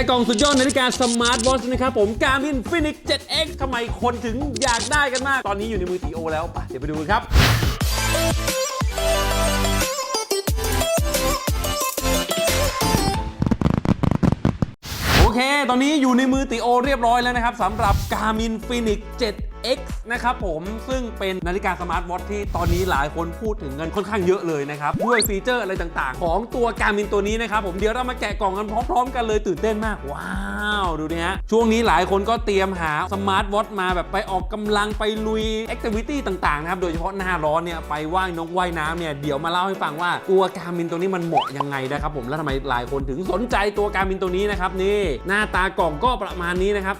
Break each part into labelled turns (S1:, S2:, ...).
S1: กกล่องสุดยอดนาฬิกาสมาร์ทวอชนะครับผม Garmin Finix 7X ทำไมคนถึงอยากได้กันมาก ตอนนี้อยู่ในมือตีโอแล้วไปเดี๋ยวไปดูกันครับ โอเค ตอนนี้อยู่ในมือติโอเรียบร้อยแล้วนะครับสำหรับ Garmin Fenix 7 X นะครับผมซึ่งเป็นนาฬิกาสมาร์ทวอทที่ตอนนี้หลายคนพูดถึงกันค่อนข้างเยอะเลยนะครับ ด้วยฟีเจอร์อะไรต่างๆ ของตัว Garmin ตัวนี้นะครับผมเดี๋ยวเรามาแกะกล่องกันพร้อมๆ กันเลยตื่นเต้นมาก ว้าว ดูดิฮะ ช่วงนี้หลายคนก็เตรียมหาสมาร์ทวอทมาแบบไปออกกำลังไปลุยแอคทิวิตี้ต่างๆนะครับโดยเฉพาะหน้าร้อนเนี่ยไปว่ายนกว่ายน้ำเนี่ยเดี๋ยวมาเล่าให้ฟังว่าตัว Garmin ตัวนี้มันเหมาะยังไงนะครับผมแล้วทำไมหลายคนถึงสนใจตัว Garmin ตัวนี้นะครับนี่หน้าตากล่องก็ประมาณนี้นะครับ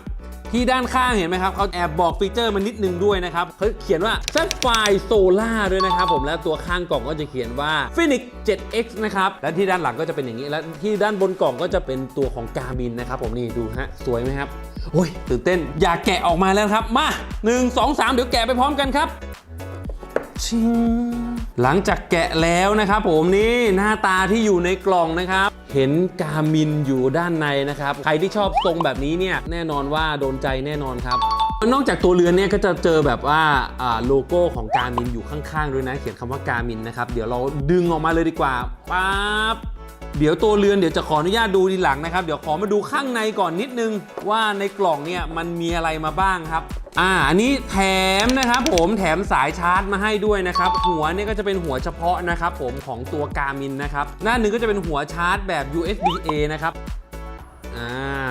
S1: ที่ด้านข้างเห็นไหมครับเขาแอบบอกฟีเจอร์มานิดนึงด้วยนะครับเขาเขียนว่า Sapphire Solar ด้วยนะครับผมแล้วตัวข้างกล่องก็จะเขียนว่า Phoenix 7X นะครับและที่ด้านหลังก็จะเป็นอย่างนี้ และที่ด้านบนกล่องก็จะเป็นตัวของ Garmin นะครับผมนี่ดูฮะสวยไหมครับโอ้ยตื่นเต้นอยากแกะออกมาแล้วครับมา 1 2 3 เดี๋ยวแกะไปพร้อมกันครับ ชิงหลังจากแกะแล้วนะครับผมนี่หน้าตาที่อยู่ในกล่องนะครับ เห็นกามินอยู่ด้านในนะครับ ใครที่ชอบทรงแบบนี้เนี่ยแน่นอนว่าโดนใจแน่นอนครับนอกจากตัวเรือนเนี่ยก็จะเจอแบบว่าโลโก้ของการมินอยู่ข้างๆด้วยนะ เขียนคำว่าการมินนะครับ เดี๋ยวเราดึงออกมาเลยดีกว่าปั๊บเดี๋ยวตัวเรือนเดี๋ยวจะขออนุญาตดูทีหลังนะครับ เดี๋ยวขอมาดูข้างในก่อนนิดนึงว่าในกล่องเนี่ยมันมีอะไรมาบ้างครับ อ่าอันนี้แถมนะครับผมแถมสายชาร์จมาให้ด้วยนะครับ หัวเนี่ยก็จะเป็นหัวเฉพาะนะครับผมของตัวการมินนะครับหน้าหนึ่งก็จะเป็นหัวชาร์จแบบ USB A นะครับอ่า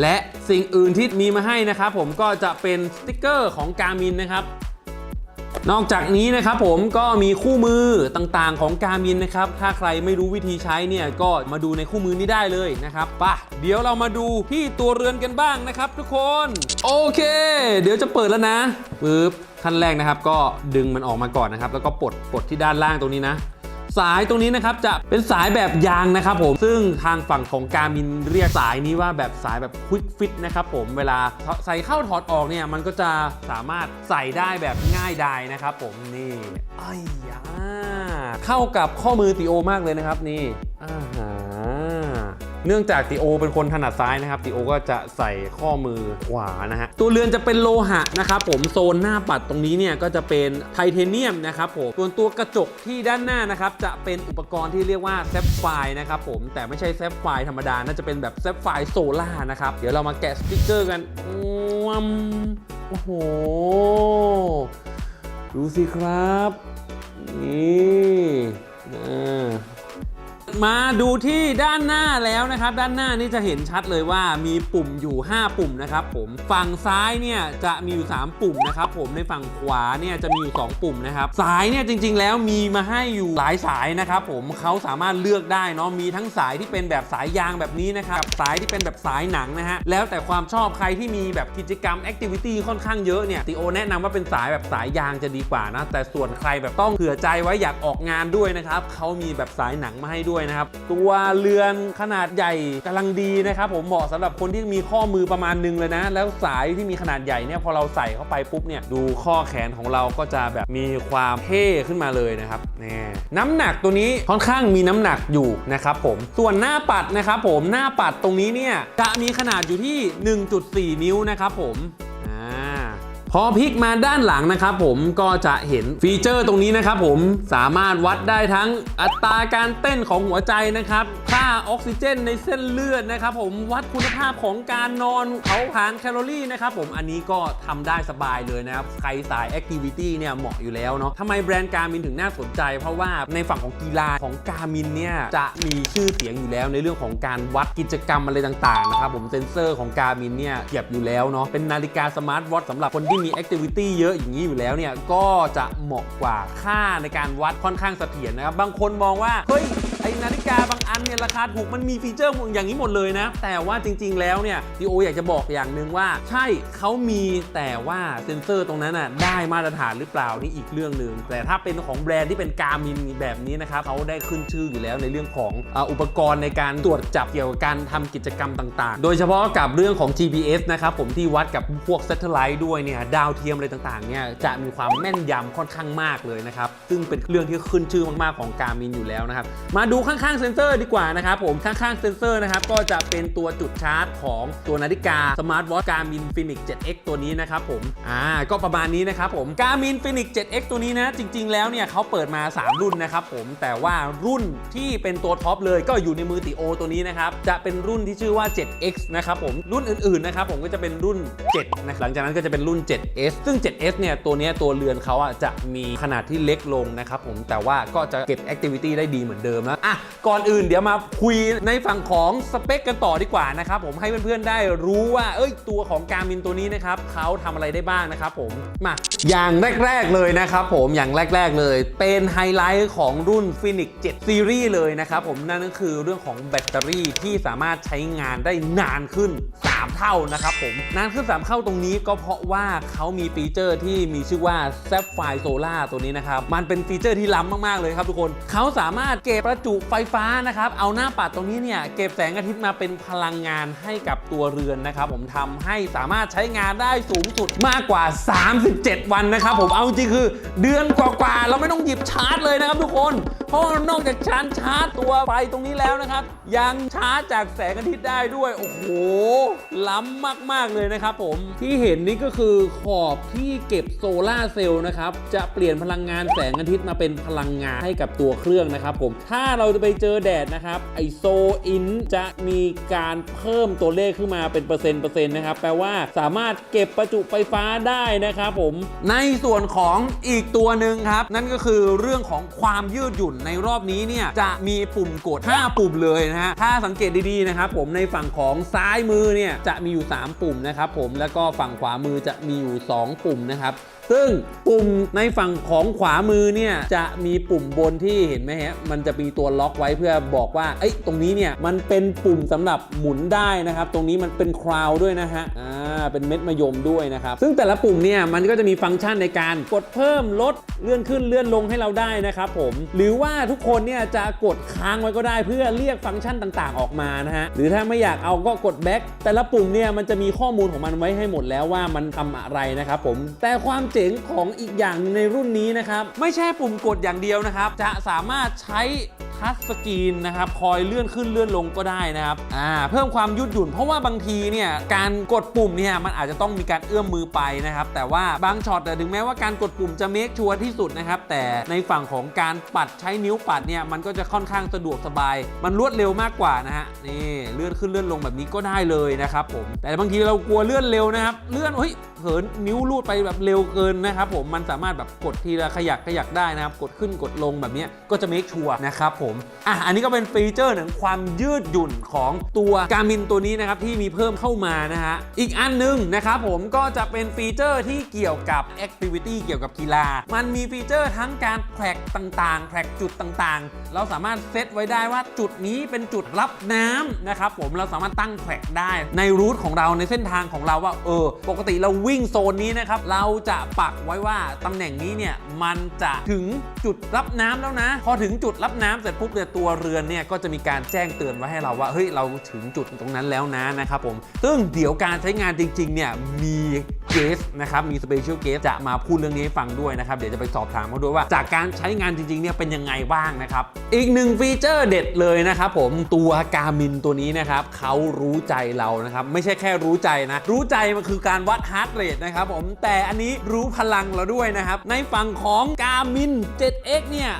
S1: และสิ่งอื่นที่มีมาให้นะครับผมก็จะเป็นสติกเกอร์ของการมินนะครับ นอกจากนี้นะครับผมก็มีคู่มือต่างๆของการมินนะครับ ถ้าใครไม่รู้วิธีใช้เนี่ยก็มาดูในคู่มือนี้ได้เลยนะครับปะเดี๋ยวเรามาดูที่ตัวเรือนกันบ้างนะครับ ทุกคน โอเค เดี๋ยวจะเปิดแล้วนะปึ๊บขั้นแรกนะครับ ก็ดึงมันออกมาก่อนนะครับ แล้วก็ปลดปลดที่ด้านล่างตรงนี้นะ สายตรงนี้นะครับจะเป็นสายแบบยางนะครับผม ซึ่งทางฝั่งของการมินเรียกสายนี้ว่าแบบสายแบบควิกฟิตนะครับผมเวลาใส่เข้าถอดออกเนี่ยมันก็จะสามารถใส่ได้แบบง่ายดายนะครับผมนี่ไอ้ยาเข้ากับข้อมือติโอมากเลยนะครับนี่อ่า เนื่องจากติโอเป็นคนถนัดซ้ายนะครับติโอก็จะใส่ข้อมือขวานะฮะตัวเรือนจะเป็นโลหะนะครับผมโซนหน้าปัดตรงนี้เนี่ยก็จะเป็นไทเทเนียมนะครับผมส่วนตัวกระจกที่ด้านหน้านะครับจะเป็นอุปกรณ์ที่เรียกว่าแซฟไฟนะครับผมแต่ไม่ใช่แซฟไฟธรรมดาน่าจะเป็นแบบแซฟไฟโซล่านะครับเดี๋ยวเรามาแกะสติกเกอร์กันวมโอ้โห ดูสิครับ นี่อ่า มาดูที่ด้านหน้าแล้วนะครับ ด้านหน้านี่จะเห็นชัดเลยว่ามีปุ่มอยู่ 5 ปุ่มนะครับผมฝั่งซ้ายเนี่ยจะมีอยู่ 3 ปุ่มนะครับผมในฝั่งขวาเนี่ยจะมีอยู่ 2 ปุ่มนะครับสายเนี่ยจริง ๆ แล้วมีมาให้อยู่หลายสายนะครับผมเขาสามารถเลือกได้เนาะมีทั้งสายที่เป็นแบบสายยางแบบนี้นะครับสายที่เป็นแบบสายหนังนะฮะแล้วแต่ความชอบใครที่มีแบบกิจกรรมแอคทิวิตี้ค่อนข้างเยอะเนี่ยติโอแนะนำว่าเป็นสายแบบสายยางจะดีกว่านะแต่ส่วนใครแบบต้องเผื่อใจไว้อยากออกงานด้วยนะครับเขามีแบบสายหนังมาให้ด้วยนะครับ ตัวเรือนขนาดใหญ่กำลังดีนะครับ ผมเหมาะสำหรับคนที่มีข้อมือประมาณนึงเลยนะ แล้วสายที่มีขนาดใหญ่เนี่ยพอเราใส่เข้าไปปุ๊บเนี่ยดูข้อแขนของเราก็จะแบบมีความเท่ขึ้นมาเลยนะครับนี่น้ำหนักตัวนี้ค่อนข้างมีน้ำหนักอยู่นะครับผมส่วนหน้าปัดนะครับผมหน้าปัดตรงนี้เนี่ยจะมีขนาดอยู่ที่ 1.4 นิ้วนะครับผม พอพลิกมาด้านหลังนะครับผมก็จะเห็นฟีเจอร์ตรงนี้นะครับผมสามารถวัดได้ทั้งอัตราการเต้นของหัวใจนะครับค่าออกซิเจนในเส้นเลือดนะครับผมวัดคุณภาพของการนอนเผาผลาญแคลอรี่นะครับผมอันนี้ก็ทำได้สบายเลยนะครับใครสายแอคทิวิตี้เนี่ยเหมาะอยู่แล้วเนาะทำไมแบรนด์การมินถึงน่าสนใจ เพราะว่าในฝั่งของกีฬาของการมินเนี่ยจะมีชื่อเสียงอยู่แล้วในเรื่องของการวัดกิจกรรมอะไรต่างๆนะครับผมเซนเซอร์ของการมินเนี่ยเก็บอยู่แล้วเนาะเป็นนาฬิกาสมาร์ทวอทสำหรับคนที่มีแอคทิวิตี้เยอะอย่างนี้อยู่แล้วเนี่ยก็จะเหมาะกว่าค่าในการวัดค่อนข้างเสถียรนะครับ บางคนมองว่า เฮ้ย นาฬิกาบางอันเนี่ยราคาถูกมันมีฟีเจอร์อย่างนี้หมดเลยนะ แต่ว่าจริง ๆ แล้วเนี่ยดีโออยากจะบอกอย่างหนึ่งว่า ใช่เขามีแต่ว่าเซ็นเซอร์ตรงนั้นน่ะได้มาตรฐานหรือเปล่านี่อีกเรื่องหนึ่งแต่ถ้าเป็นของแบรนด์ที่เป็นการมินแบบนี้นะครับเขาได้ขึ้นชื่ออยู่แล้วในเรื่องของอ,อุปกรณ์ในการตรวจจับเกี่ยวกับการทำกิจกรรมต่างๆ โดยเฉพาะกับเรื่องของ GPS นะครับผมที่วัดกับพวก Satellite ด้วยเนี่ยดาวเทียมอะไรต่างๆเนี่ยจะมีความแม่นยำค่อนข้างมากเลยนะครับซึ่งเป็นเรื่องที่ขึ้นชื่อมากๆของการมินอยู่แล้วนะครับมาดูข้างๆเซนเซอร์ดีกว่านะครับผมข้างๆเซนเซอร์นะครับก็จะเป็นตัวจุดชาร์จของตัวนาฬิกาสมาร์ทวอท Garmin Fenix 7X ตัวนี้นะครับผมอ่าก็ประมาณนี้นะครับผม Garmin Fenix 7X ตัวนี้นะ จริง ๆ แล้วเนี่ยเขาเปิดมา 3 รุ่นนะครับผมแต่ว่ารุ่นที่เป็นตัวท็อปเลยก็อยู่ในมือติโอตัวนี้นะครับจะเป็นรุ่นที่ชื่อว่า 7X นะครับผมรุ่นอื่นๆนะครับผมก็จะเป็นรุ่น7นะหลังจากนั้นก็จะเป็นรุ่น 7S ซึ่ง 7S เนี่ยตัวนี้ตัวเรือนเขาอะจะมีขนาดที่เล็กลงนะครับผมแต่ว่าก็จะเก็บแอคทิวิตี้ได้ดีเหมือนเดิมนะอะก่อนอื่นเดี๋ยวมาคุยในฝั่งของสเปคกันต่อดีกว่านะครับผมให้เพื่อนๆได้รู้ว่าเอ้ยตัวของการมินตัวนี้นะครับเขาทำอะไรได้บ้างนะครับผมมาอย่างแรก ๆเลยนะครับผมอย่างแรก ๆเลย เป็นไฮไลท์ของรุ่น Phoenix 7 Series เลยนะครับผมนั่นก็คือเรื่องของแบตเตอรี่ที่สามารถใช้งานได้นานขึ้น 3 เท่านะครับผม นานขึ้น 3 เท่าตรงนี้ก็เพราะว่าเขามีฟีเจอร์ที่มีชื่อว่า Sapphire Solar ตัวนี้นะครับ มันเป็นฟีเจอร์ที่ล้ำมาก ๆ เลยครับทุกคน เขาสามารถเก็บประจุไฟฟ้านะครับ เอาหน้าปัดตรงนี้เนี่ย เก็บแสงอาทิตย์มาเป็นพลังงานให้กับตัวเรือนนะครับผมทำให้สามารถใช้งานได้สูงสุดมากกว่า 37 วันนะครับผม เอาจริงคือเดือนกว่าๆเราไม่ต้องหยิบชาร์จเลยนะครับทุกคน เพราะนอกจากชาร์จชาร์จตัวไฟตรงนี้แล้วนะครับยังชาร์จจากแสงอาทิตย์ได้ด้วย โอ้โห ล้ำมาก ๆ เลยนะครับผม ที่เห็นนี่ก็คือขอบที่เก็บโซลาร์เซลล์นะครับ จะเปลี่ยนพลังงานแสงอาทิตย์มาเป็นพลังงานให้กับตัวเครื่องนะครับผม ถ้าเราจะไปเจอแดดนะครับ ไอโซอินจะมีการเพิ่มตัวเลขขึ้นมาเป็นเปอร์เซ็นต์เปอร์เซ็นต์นะครับ แปลว่าสามารถเก็บประจุไฟฟ้าได้นะครับผม ในส่วนของอีกตัวหนึ่งครับ นั่นก็คือเรื่องของความยืดหยุ่นในรอบนี้เนี่ยจะมีปุ่มกด 5 ปุ่มเลยนะฮะ ถ้าสังเกตดีๆนะครับผมในฝั่งของซ้ายมือเนี่ยจะมีอยู่ 3 ปุ่มนะครับผมแล้วก็ฝั่งขวามือจะมีอยู่ 2 ปุ่มนะครับซึ่งปุ่มในฝั่งของขวามือเนี่ยจะมีปุ่มบนที่เห็นไหมฮะมันจะมีตัวล็อกไว้เพื่อบอกว่าไอ้ตรงนี้เนี่ยมันเป็นปุ่มสำหรับหมุนได้นะครับ ตรงนี้มันเป็นคราวด้วยนะฮะอ่า เป็นเม็ดมะยมด้วยนะครับ ซึ่งแต่ละปุ่มเนี่ยมันก็จะมีฟังก์ชันในการกดเพิ่มลดเลื่อนขึ้นเลื่อนลงให้เราได้นะครับผมหรือว่าทุกคนเนี่ยจะกดค้างไว้ก็ได้เพื่อเรียกฟังก์ชันต่างๆ ออกมานะฮะหรือถ้าไม่อยากเอาก็กดแบ็คแต่ละปุ่มเนี่ยมันจะมีข้อมูลของมันไว้ให้หมดแล้วว่ามันทำอะไรนะครับผมแต่ความเจ๋งของอีกอย่างในรุ่นนี้นะครับไม่ใช่ปุ่มกดอย่างเดียวนะครับจะสามารถใช้ ทัชสกรีนนะครับคอยเลื่อนขึ้นเลื่อนลงก็ได้นะครับอ่าเพิ่มความยืดหยุ่น เพราะว่าบางทีเนี่ยการกดปุ่มเนี่ยมันอาจจะต้องมีการเอื้อมมือไปนะครับแต่ว่าบางช็อตถึงแม้ว่าการกดปุ่มจะเมคชัวร์ที่สุดนะครับแต่ในฝั่งของการปัดใช้นิ้วปัดเนี่ยมันก็จะค่อนข้างสะดวกสบาย มันรวดเร็วมากกว่านะฮะนี่เลื่อนขึ้นเลื่อนลงแบบนี้ก็ได้เลยนะครับผมแต่บางทีเรากลัวเลื่อนเร็วนะครับเลื่อนเฮ้ย เผินนิ้วลูดไปแบบเร็วเกินนะครับผมมันสามารถแบบกดทีละขยักขยักได้นะครับกดขึ้นกดลงแบบนี้ก็จะเมคชัวร์นะครับผมอะอันนี้ก็เป็นฟีเจอร์หนึ่งความยืดหยุ่นของตัวการมินตัวนี้นะครับที่มีเพิ่มเข้ามานะฮะอีกอันหนึงนะครับผมก็จะเป็นฟีเจอร์ที่เกี่ยวกับแอคทิวิตี้เกี่ยวกับกีฬา มันมีฟีเจอร์ทั้งการแทร็กต่างๆแทร็กจุดต่างๆ เราสามารถเซตไว้ได้ว่าจุดนี้เป็นจุดรับน้ำนะครับผมเราสามารถตั้งแทร็กได้ในรูทของเราในเส้นทางของเราว่าเออปกติเราวิ่ิ่งโซนนี้นะครับ เราจะปักไว้ว่าตำแหน่งนี้เนี่ยมันจะถึงจุดรับน้ำแล้วนะ พอถึงจุดรับน้ำเสร็จปุ๊บเนี่ยตัวเรือนเนี่ยก็จะมีการแจ้งเตือนไว้ให้เราว่าเฮ้ยเราถึงจุดตรงนั้นแล้วนะนะครับผมซึ่งเดี๋ยวการใช้งานจริงๆเนี่ยมีเกสนะครับมีสเปเชียลเกสจะมาพูดเรื่องนี้ให้ฟังด้วยนะครับ เดี๋ยวจะไปสอบถามเขาด้วยว่า จากการใช้งานจริงๆเนี่ยเป็นยังไงบ้างนะครับ อีกหนึ่งฟีเจอร์เด็ดเลยนะครับผมตัวการมินตัวนี้นะครับเขารู้ใจเรานะครับไม่ใช่แค่รู้ใจนะ รู้ใจมันคือการวัดฮาร์ดเรทนะครับผมแต่อันนี้รู้พลังเราด้วยนะครับ ในฝั่งของการมิน 7X เนี่ย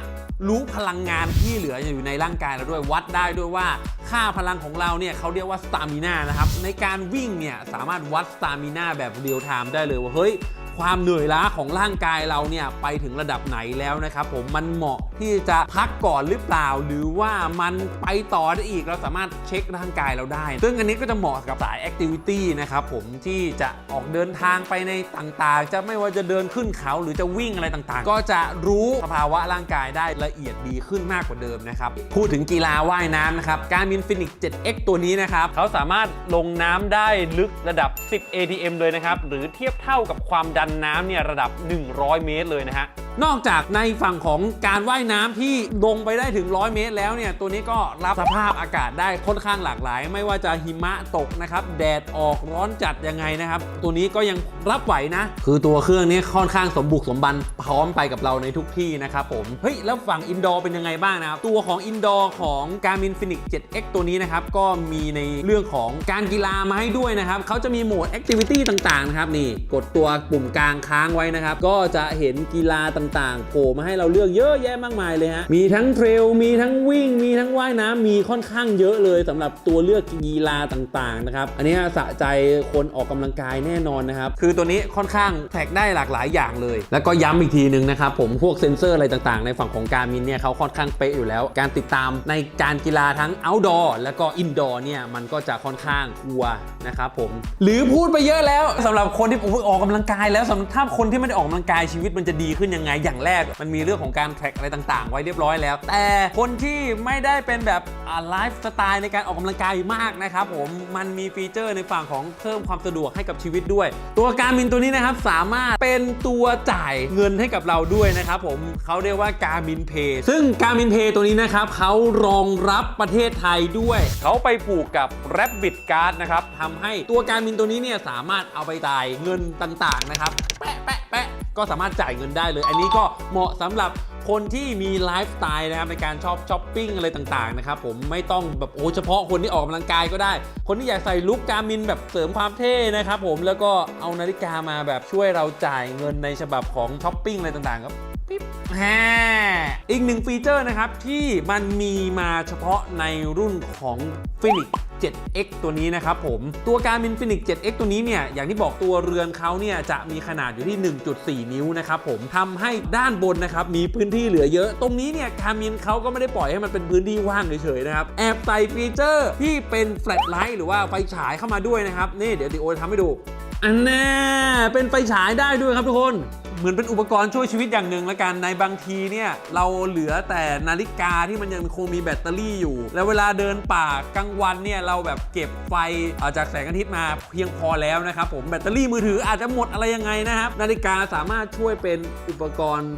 S1: รู้พลังงานที่เหลืออยู่ในร่างกายเราด้วยวัดได้ด้วยว่าค่าพลังของเราเนี่ยเขาเรียกว่าสตามินานะครับในการวิ่งเนี่ยสามารถวัดสตามินาแบบเรียลไทม์ได้เลยว่าเฮ้ย ความเหนื่อยล้าของร่างกายเราเนี่ยไปถึงระดับไหนแล้วนะครับผมมันเหมาะที่จะพักก่อนหรือเปล่า หรือว่ามันไปต่อได้อีกเราสามารถเช็คร่างกายเราได้ ซึ่งอันนี้ก็จะเหมาะกับสายแอคทิวิตี้นะครับผมที่จะออกเดินทางไปในต่างๆ จะไม่ว่าจะเดินขึ้นเขาหรือจะวิ่งอะไรต่างๆ ก็จะรู้สภาวะร่างกายได้ละเอียดดีขึ้นมากกว่าเดิมนะครับพูดถึงกีฬาว่ายน้ำนะครับการมินฟินิก 7X ตัวนี้นะครับเขาสามารถลงน้ำได้ลึกระดับ 10 ATM เลยนะครับหรือเทียบเท่ากับความดันันน้ำเนี่ยระดับ 100 เมตรเลยนะฮะ นอกจากในฝั่งของการว่ายน้ำที่ลงไปได้ถึง 100 เมตร แล้วเนี่ยตัวนี้ก็รับสภาพอากาศได้ค่อนข้างหลากหลาย ไม่ว่าจะหิมะตกนะครับแดดออกร้อนจัดยังไงนะครับ ตัวนี้ก็ยังรับไหวนะ คือตัวเครื่องนี้ค่อนข้างสมบุกสมบันพร้อมไปกับเราในทุกที่นะครับผมเฮ้ยแล้วฝั่งอินดอร์เป็นยังไงบ้างนะครับตัวของอินดอร์ของ Garmin Fenix 7X ตัวนี้นะครับก็มีในเรื่องของการกีฬามาให้ด้วยนะครับเขาจะมีโหมด Activity ต่างๆนะครับนี่กดตัวปุ่มกลางค้างไว้นะครับก็จะเห็นกีฬาต่างๆโผล่มาให้เราเลือกเยอะแยะมากมายเลยฮะ มีทั้งเทรล มีทั้งวิ่ง มีทั้งว่ายน้ำมีค่อนข้างเยอะเลยสำหรับตัวเลือกกีฬาต่างๆนะครับ อันนี้สะใจคนออกกำลังกายแน่นอนนะครับ คือตัวนี้ค่อนข้างแท็กได้หลากหลายอย่างเลย แล้วก็ย้ำอีกทีหนึ่งนะครับผมพวกเซ็นเซอร์อะไรต่างๆ ในฝั่งของการมินเนี่ยเขาค่อนข้างเป๊ะอยู่แล้ว การติดตามในการกีฬาทั้ง outdoor แล้วก็ indoor เนี่ยมันก็จะค่อนข้างชัวนะครับผมหรือพูดไปเยอะแล้วสำหรับคนที่ออกกำลังกายแล้วสำหรับถ้าคนที่ไม่ได้ออกกำลังกายชีวิตมันจะดีขึ้นยังไงอย่างแรกมันมีเรื่องของการแทร็กอะไรต่างๆ ไว้เรียบร้อยแล้ว แต่คนที่ไม่ได้เป็นแบบไลฟ์สไตล์ในการออกกำลังกายมากนะครับผมมันมีฟีเจอร์ในฝั่งของเพิ่มความสะดวกให้กับชีวิตด้วย ตัวการมินตัวนี้นะครับสามารถเป็นตัวจ่ายเงินให้กับเราด้วยนะครับผมเขาเรียกว่าการมินเพย์ซึ่งการมินเพย์ตัวนี้นะครับเขารองรับประเทศไทยด้วย เขาไปผูกกับ Rabbit Card นะครับทำให้ตัวการมินตัวนี้เนี่ยสามารถเอาไปจ่ายเงินต่างๆนะครับแปะแปะแปะ ก็สามารถจ่ายเงินได้เลย อันนี้ก็เหมาะสำหรับคนที่มีไลฟ์สไตล์นะครับในการชอบช้อปปิ้งอะไรต่างๆนะครับผมไม่ต้องแบบโอ้เฉพาะคนที่ออกกำลังกายก็ได้ คนที่อยากใส่ลุคการมินแบบเสริมความเท่นะครับผมแล้วก็เอานาฬิกามาแบบช่วยเราจ่ายเงินในฉบับของช้อปปิ้งอะไรต่างๆครับปิ๊บแฮอีกหนึ่งฟีเจอร์นะครับที่มันมีมาเฉพาะในรุ่นของ Phoenix 7X ตัวนี้นะครับผม ตัวการมินฟินิก 7X ตัวนี้เนี่ยอย่างที่บอกตัวเรือนเขาเนี่ยจะมีขนาดอยู่ที่ 1.4 นิ้วนะครับผมทำให้ด้านบนนะครับมีพื้นที่เหลือเยอะ ตรงนี้เนี่ยการมินเขาก็ไม่ได้ปล่อยให้มันเป็นพื้นที่ว่างเฉยๆนะครับแอบใส่ฟีเจอร์ที่เป็นแฟลชไลท์หรือว่าไฟฉายเข้ามาด้วยนะครับนี่เดี๋ยวดิโอจะทำให้ดู อันแน่เป็นไฟฉายได้ด้วยครับทุกคน เหมือนเป็นอุปกรณ์ช่วยชีวิตอย่างหนึ่งละกันในบางทีเนี่ย เราเหลือแต่นาฬิกาที่มันยังคงมีแบตเตอรี่อยู่ แล้วเวลาเดินป่ากลางวันเนี่ย เราแบบเก็บไฟเอ่อจากแสงอาทิตย์มาเพียงพอแล้วนะครับผมแบตเตอรี่มือถืออาจจะหมดอะไรยังไงนะครับ นาฬิกาสามารถช่วยเป็นอุปกรณ์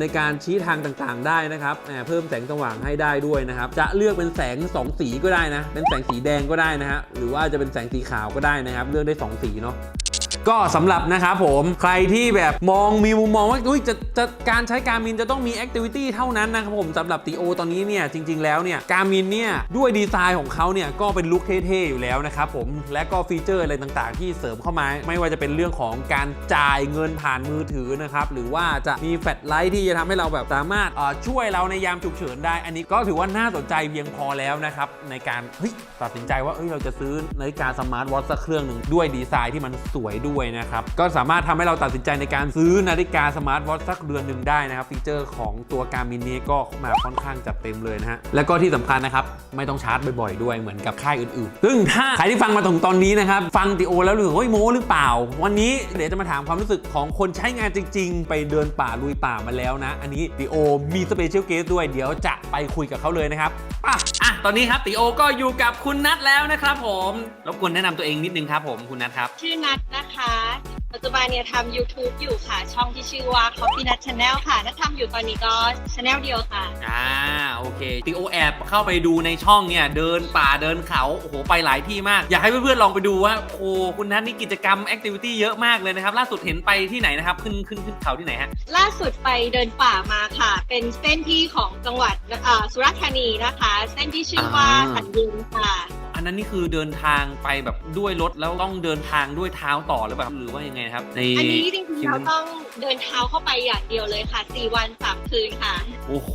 S1: ในการชี้ทางต่างๆ ได้นะครับเพิ่มแสงสว่างให้ได้ด้วยนะครับจะเลือกเป็นแสง 2 สีก็ได้นะเป็นแสงสีแดงก็ได้นะฮะหรือว่าจะเป็นแสงสีขาวก็ได้นะครับ เลือกได้ 2 สีเนาะ ก็สำหรับนะครับผมใครที่แบบมองมีมุมมองว่าอุ้ยจะจะการใช้การมินจะต้องมีแอคทิวิตี้เท่านั้นนะครับผมสำหรับตีโอตอนนี้เนี่ยจริง ๆ แล้วเนี่ยการมินเนี่ยด้วยดีไซน์ของเขาเนี่ยก็เป็นลุคเท่ๆอยู่แล้วนะครับผมและก็ฟีเจอร์อะไรต่างๆ ที่เสริมเข้ามา ไม่ว่าจะเป็นเรื่องของการจ่ายเงินผ่านมือถือนะครับหรือว่าจะมีแฟลชไลท์ที่จะทำให้เราแบบสามารถช่วยเราในยามฉุกเฉินได้ อันนี้ก็ถือว่าน่าสนใจเพียงพอแล้วนะครับในการตัดสินใจว่าเอ้ยเราจะซื้อนาฬิกาสมาร์ทวอทสักเครื่องหนึ่งด้วยดีไซน์ที่มันสวยด้วยนะครับ ก็สามารถทำให้เราตัดสินใจในการซื้อนาฬิกาสมาร์ทวอทสักเรือนหนึ่งได้นะครับ ฟีเจอร์ของตัวการมินนี้ก็มาค่อนข้างจัดเต็มเลยนะฮะ แล้วก็ที่สำคัญนะครับ ไม่ต้องชาร์จบ่อยๆ ด้วยเหมือนกับค่ายอื่นๆ ซึ่งถ้าใครที่ฟังมาถึงตอนนี้นะครับ ฟังติโอแล้วรู้สึกว่าเฮ้ยโม้หรือเปล่า วันนี้เดี๋ยวจะมาถามความรู้สึกของคนใช้งานจริง ๆ ไปเดินป่าลุยป่ามาแล้วนะ อันนี้ติโอมีสเปเชียลเกสด้วยเดี๋ยวจะไปคุยกับเขาเลยนะครับป่ะอะตอนนี้ครับติโอก็อยู่กับคุณนัทแล้วนะครับผมรบกวนแนะนำตัวเองนิดนึงครับผมคุณนัทครับ
S2: ชื่อนัทนะคะปัจจุบันเนี่ยทำ YouTube อยู่ค่ะ ช่องที่ชื่อว่า Coffee Nut Channel ค่ะนัททำอยู่ตอนนี้ก็ Channel เดียวค่ะ
S1: อ่าโอเคติโอแอบเข้าไปดูในช่องเนี่ยเดินป่าเดินเขาโอ้โหไปหลายที่มาก อยากให้เพื่อนๆลองไปดูว่าโอ้คุณนัทนี่กิจกรรมแอคทิวิตี้เยอะมากเลยนะครับ ล่าสุดเห็นไปที่ไหนนะครับ ขึ้นขึ้นขึ้นเขาที่ไหนฮะ
S2: ล่าสุดไปเดินป่ามาค่ะ เป็นเส้นที่ของจังหวัดเอ่อสุราษฎร์ธานีนะคะ เส้นที่ชื่อว่า
S1: อ่า
S2: สันยินค่ะ
S1: อันนั้นนี่คือเดินทางไปแบบด้วยรถแล้วต้องเดินทางด้วยเท้าต่อหรือเปล่าหรือว่ายังไงนะครับใน
S2: อันนี้จริงๆเราต้องเดินเท้าเข้าไปอย่างเดียวเลยค่ะ 4 วัน3คืนค่ะ
S1: โอ้โห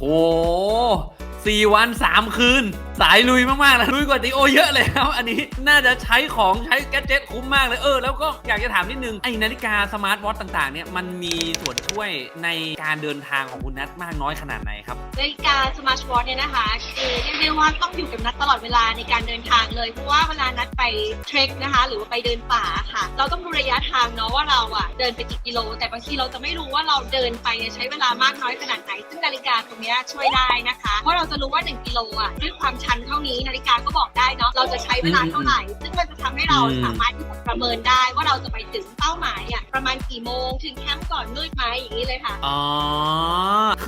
S1: สี่วันสามคืน สายลุยมากๆนะลุยกว่าติโอเยอะเลยครับ อันนี้น่าจะใช้ของใช้แกดเจ็ตคุ้มมากเลยเออแล้วก็อยากจะถามนิดนึงไอ้นาฬิกาสมาร์ทวอทต่างๆเนี่ยมันมีส่วนช่วยในการเดินทางของคุณนัทมากน้อยขนาดไหนครับ
S2: นาฬิกาสมาร์ทวอทเนี่ยนะคะคือเรียกได้ว่าต้องอยู่กับนัดตลอดเวลาในการเดินทางเลยเพราะว่าเวลานัดไปเทรคนะคะ หรือว่าไปเดินป่าค่ะ เราต้องดูระยะทางเนาะว่าเราอะเดินไปกี่กิโล แต่บางทีเราจะไม่รู้ว่าเราเดินไปเนี่ยใช้เวลามากน้อยขนาดไหน ซึ่งนาฬิกาตรงเนี้ยช่วยได้นะคะเพราะเราจะรู้ว่า 1 กิโลอะด้วยความชันเท่านี้นาฬิกาก็บอกได้เนาะเราจะใช้เวลาเท่าไหร่ ซึ่งมันจะทำให้เรา
S1: อืม
S2: สามารถที่จะประเมินได้ว่าเราจะไปถึงเป้าหมายเนี่ยประมาณกี่โมงถึงแคมป์ก่อนมืดไหมอย่างนี้เลยค่ะ
S1: อ๋อ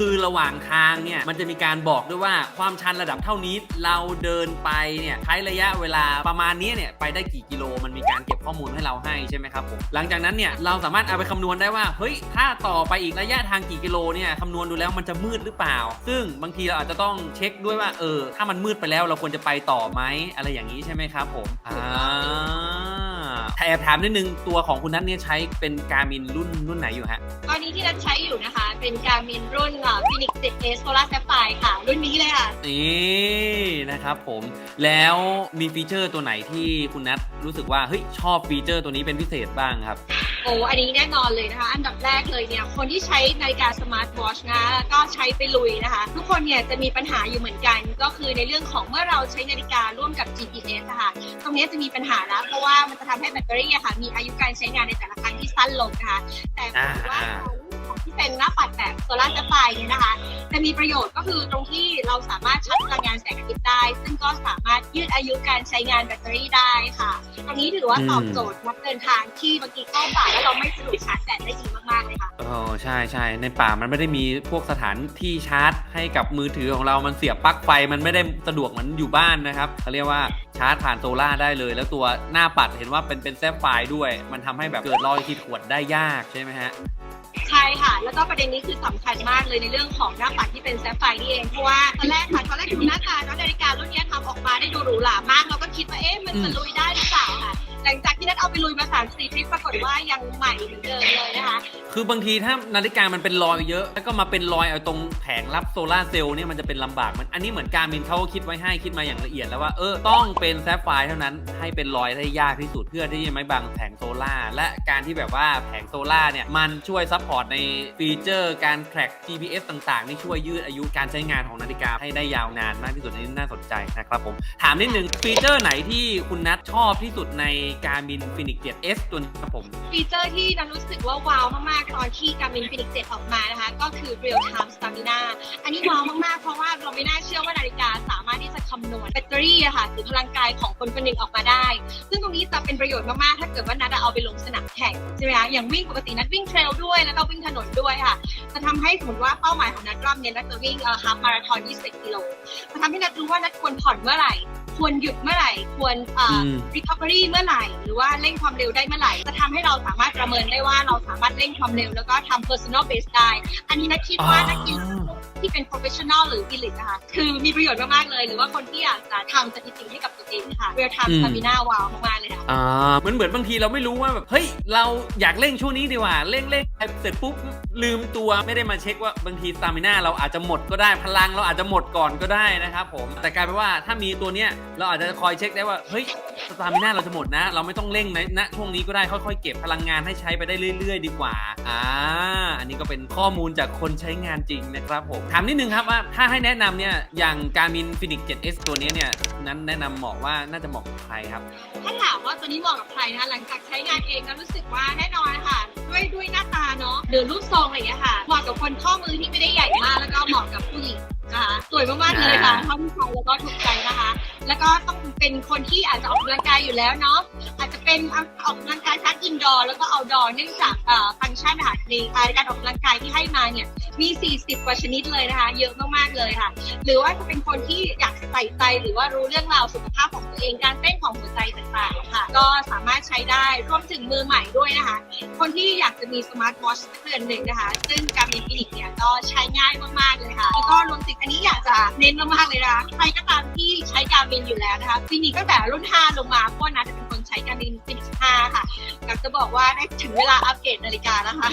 S1: คือระหว่างทางเนี่ย มันจะมีการบอกด้วยว่าความชันระดับเท่านี้เราเดินไปเนี่ยใช้ระยะเวลาประมาณนี้เนี่ยไปได้กี่กิโลมันมีการเก็บข้อมูลให้เราให้ใช่ไหมครับผมหลังจากนั้นเนี่ยเราสามารถเอาไปคำนวณได้ว่าเฮ้ยถ้าต่อไปอีกระยะทางกี่กิโลเนี่ยคำนวณดูแล้วมันจะมืดหรือเปล่า ซึ่งบางทีเราอาจจะต้องเช็คด้วยว่าเออถ้ามันมืดไปแล้วเราควรจะไปต่อไหมอะไรอย่างนี้ใช่ไหมครับผมอ่า แอบถามนิดนึงตัวของคุณนัทเนี่ยใช้เป็นการมินรุ่นรุ่นไหนอยู่ฮะ
S2: ตอนนี้ที่นัทใช้อยู่นะคะ เป็นการมินรุ่นฟินิก 7S Solar Sapphire ค่ะ รุ่นนี้เลยค่ะ
S1: นี่นะครับผม แล้วมีฟีเจอร์ตัวไหนที่คุณนัทรู้สึกว่าเฮ้ยชอบฟีเจอร์ตัวนี้เป็นพิเศษบ้างครับ
S2: โอ้อันนี้แน่นอนเลยนะคะ อันดับแรกเลยเนี่ย คนที่ใช้นาฬิกาสมาร์ทวอชนะแล้วก็ใช้ไปลุยนะคะ ทุกคนเนี่ยจะมีปัญหาอยู่เหมือนกัน ก็คือในเรื่องของเมื่อเราใช้นาฬิการ่วมกับ GPS นะคะ ตรงนี้จะมีปัญหาแล้วเพราะว่ามันจะทำให้แบตเตอรี่อะค่ะมีอายุการใช้งานในแต่ละครั้งที่สั้นลงนะคะ แต่ถ้าเกิดว่า
S1: อ่า
S2: ของที่เป็นหน้าปัดแบบโซลาร์เซลล์ไฟเนี่ยนะคะ จะมีประโยชน์ก็คือตรงที่เราสามารถชาร์จพลังงานแสงอาทิตย์ได้ ซึ่งก็สามารถยืดอายุการใช้งานแบตเตอรี่ได้ค่ะ ตรงนี้ถือว่าตอบโจทย์นักเดินทางที่บางทีเข้าป่าแล้วเราไม่สะดวกชาร์จแบตได้ดีมากๆเลยค่ะ
S1: เออใช่ใช่ในป่ามันไม่ได้มีพวกสถานที่ชาร์จ ให้กับมือถือของเรามันเสียบปลั๊กไฟมันไม่ได้สะดวกเหมือนอยู่บ้านนะครับเขาเรียกว่าชาร์จผ่านโซล่าร์ได้เลย แล้วตัวหน้าปัดเห็นว่าเป็นเป็นแซฟไฟร์ด้วย มันทำให้แบบเกิดรอยขีดข่วนได้ยากใช่ไหมฮะ
S2: ใช่ค่ะ แล้วก็ประเด็นนี้คือสำคัญมากเลยในเรื่องของหน้าปัดที่เป็นแซฟไฟร์นี่เอง เพราะว่าตอนแรกค่ะตอนแรกดูหน้าตาแล้วนาฬิการุ่นนี้ทำออกมาได้ดูหรูหรามาก เราก็คิดว่าเอ๊ะมันจะลุยได้หรือเปล่าค่ะ หลังจากที่นัดเอาไปลุยมา3ามสี่ทริปปรากฏว่ายังใหม่เหมือนเดิมเลยนะคะ
S1: คือบางทีถ้านาฬิกามันเป็นรอยเยอะ แล้วก็มาเป็นรอยเอาตรงแผงรับโซลาร์เซลล์เนี่ยมันจะเป็นลำบากมันอันนี้เหมือนการมินเขาก็คิดไว้ให้คิดมาอย่างละเอียดแล้วว่าเออต้องเป็นแซฟไฟร์เท่านั้นให้เป็นรอยได้ยากที่สุดเพื่อที่จะไม่บังแผงโซลาและการที่แบบว่าแผงโซลาเนี่ยมันช่วยซัพอร์ตในฟีเจอร์การแทร็ก GPS ต่างๆ นี่ช่วยยืดอายุการใช้งานของนาฬิกาให้ได้ยาวนานมากที่สุดนี้น่าสนใจนะครับผม ถามนิดนึงฟีเจอร์ไหนที่คุณนัทชอบที่สุดในการมินฟินิก 7S ตัวนี้ครับผม
S2: ฟีเจอร์ที่นันรู้สึกว่าว้าวมากๆ ตอนที่การมินฟินิกเจ็ออกมานะคะ ก็คือ real time stamina อันนี้ว้าวมากๆ เพราะว่าเราไม่น่าเชื่อว่านาฬิกาสามารถที่จะคำนวณแบตเตอรี่อะค่ะหรือพลังกายของคนคนหนึ่งออกมาได้ ซึ่งตรงนี้จะเป็นประโยชน์มากๆ ถ้าเกิดว่านัดเอาไปลงสนามแข่งใช่ไหมคะอย่างวิ่งปกตินัดวิ่งเทรลด้วยแล้วก็วิ่งถนนด้วยค่ะ จะทำให้สมมติว่าเป้าหมายของนัดรอบเนี้ยนัดจะวิ่งเอ่อฮาฟมาราธอน21กิโลจะทำให้นัดรู้ว่านัดควรผ่อนเมื่อไหร่ ควรหยุดเมื่อไหร่ ควรเอ่อ
S1: อืม
S2: recovery เมื่อไหร่ หรือว่าเร่งความเร็วได้เมื่อไหร่ จะทำให้เราสามารถประเมินได้ว่าเราสามารถเร่งความเร็วแล้วก็ทำ personal best ได้ อันนี้นักคิดว่านักกีฬา ที่เป็น professional หรือ elite นะคะ คือมีประโยชน์มาก ๆ เลย หรือว่าคนที่อยากจะทำสถิติให้กับตัวเองค่ะ real time
S1: อืม
S2: stamina ว้าวมาก ๆ เลยค่ะ
S1: อ่ามันเหมือนบางทีเราไม่รู้ว่าแบบ เฮ้ย เราอยากเร่งช่วงนี้ดีกว่า เร่งเร่งไปเสร็จปุ๊บ ลืมตัวไม่ได้มาเช็คว่าบางทีสตามิน่าเราอาจจะหมดก็ได้พลังเราอาจจะหมดก่อนก็ได้นะครับผม แต่กลายเป็นว่าถ้ามีตัวเนี้ยเราอาจจะคอยเช็คได้ว่า เฮ้ยสตามิน่าเราจะหมดนะ เราไม่ต้องเร่งในณช่วงนี้ก็ได้ค่อยๆ เก็บพลังงานให้ใช้ไปได้เรื่อย ๆ ดีกว่า อ่า อันนี้ก็เป็นข้อมูลจากคนใช้งานจริงนะครับผมถามนิดนึงครับว่าถ้าให้แนะนำเนี่ยอย่างการมินฟินิก 7S ตัวนี้เนี่ยนั้นแนะนำเหมาะว่าน่าจะเหมาะกับใครครับ
S2: ถ้าถามว่าตัวนี้เหมาะกับใครนะคะหลังจากใช้งานเองก็รู้สึกว่าแน่นอนค่ะ ด้วยด้วยหน้าตาเนาะหรือรูปทรงอะไรอย่างเงี้ยค่ะเหมาะกับคนข้อมือที่ไม่ได้ใหญ่มากแล้วก็เหมาะกับผู้หญิงนะคะสวยมากๆเลยค่ะ
S1: อ่า
S2: เท่าที่ใช้แล้วก็ถูกใจนะคะ แล้วก็ต้องเป็นคนที่อาจจะออกกำลังกายอยู่แล้วเนาะอาจจะเป็นออกกำลังกายทั้งอินดอร์แล้วก็เอาดอร์เนื่องจากเอ่อฟังก์ชันอาหารในการออกกำลังกายที่ให้มาเนี่ย มี 40 กว่าชนิดเลยนะคะ เยอะมากๆเลยค่ะ หรือว่าจะเป็นคนที่อยากใส่ใจหรือว่ารู้เรื่องราวสุขภาพของตัวเองการเต้นของหัวใจต่างๆค่ะ ก็สามารถใช้ได้รวมถึงมือใหม่ด้วยนะคะ คนที่อยากจะมีสมาร์ทวอชเรือนหนึ่งนะคะ ซึ่งการมีฟินิกเนี่ยก็ใช้ง่ายมากๆเลยค่ะ แล้วก็รวมถึงอันนี้อยากจะเน้นมากๆเลยนะคะใครก็ตามที่ใช้การบินอยู่แล้วนะคะฟินิกตั้งแต่รุ่น 5 ลงมาเพราะว่านัทจะเป็นคนใช้การบินฟินิก5ค่ะอยากจะบอกว่าได้ถึงเวลาอัปเกรดนาฬิกาแล้วค่ะ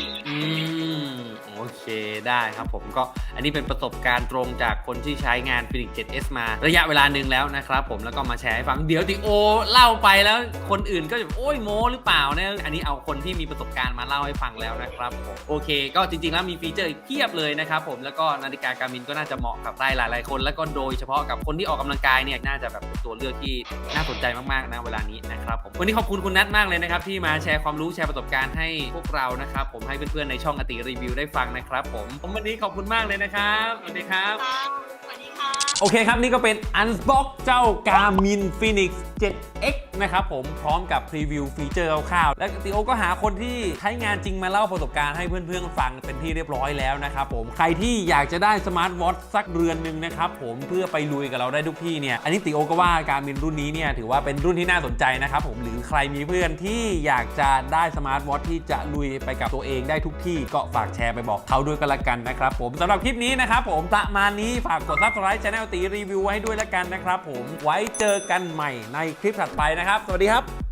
S1: เคได้ครับผมก็อันนี้เป็นประสบการณ์ตรงจากคนที่ใช้งาน Phoenix 7S มาระยะเวลาหนึ่งแล้วนะครับผมแล้วก็มาแชร์ให้ฟังเดี๋ยวติโอเล่าไปแล้วคนอื่นก็จะโอ้ยโมหรือเปล่าเนี่ยอันนี้เอาคนที่มีประสบการณ์มาเล่าให้ฟังแล้วนะครับผมโอเค ก็จริงๆแล้วมีฟีเจอร์อีกเพียบเลยนะครับผมแล้วก็นาฬิกาการมินก็น่าจะเหมาะกับใครหลาย ๆ คน แล้วก็โดยเฉพาะกับคนที่ออกกำลังกายเนี่ยน่าจะแบบเป็นตัวเลือกที่น่าสนใจมากๆนะเวลานี้นะครับผมวันนี้ขอบคุณคุณนัทมากเลยนะครับที่มาแชร์ความรู้แชร์ประสบการณ์ให้พวกเรานะครับผมให้เพื่อนๆในช่องอติรีวิวได้ฟังนะครับผมผมวันนี้ขอบคุณมากเลยนะครับสวัสดีครับ
S2: ค่ะสวัสดีค่ะค่ะ
S1: โอเคครับ นี่ก็เป็น Unbox เจ้า Garmin Phoenix 7X น X นะครับผมพร้อมกับพรีวิวฟีเจอร์คร่าวๆและติโอก็หาคนที่ใช้งานจริงมาเล่าประสบการณ์ให้เพื่อนๆฟังเป็นที่เรียบร้อยแล้วนะครับผมใครที่อยากจะได้สมาร์ทวอทสักเรือนหนึ่งนะครับผมเพื่อไปลุยกับเราได้ทุกที่เนี่ยอันนี้ติโอก็ว่าการมินรุ่นนี้เนี่ยถือว่าเป็นรุ่นที่น่าสนใจนะครับผมหรือใครมีเพื่อนที่อยากจะได้สมาร์ทวอทที่จะลุยไปกับตัวเองได้ทุกที่ก็ฝากแชร์ไปบอกเขาด้วยกันละกันนะครับผมสำหรับคลิปนี้นะครับผมประมาณนี้ฝากกด subscribe channel ตีรีวิวไว้ให้ด้วยละกันนะครับผมไว้เจอกันใหม่ในคลิปถัดไปนะครับ สวัสดีครับ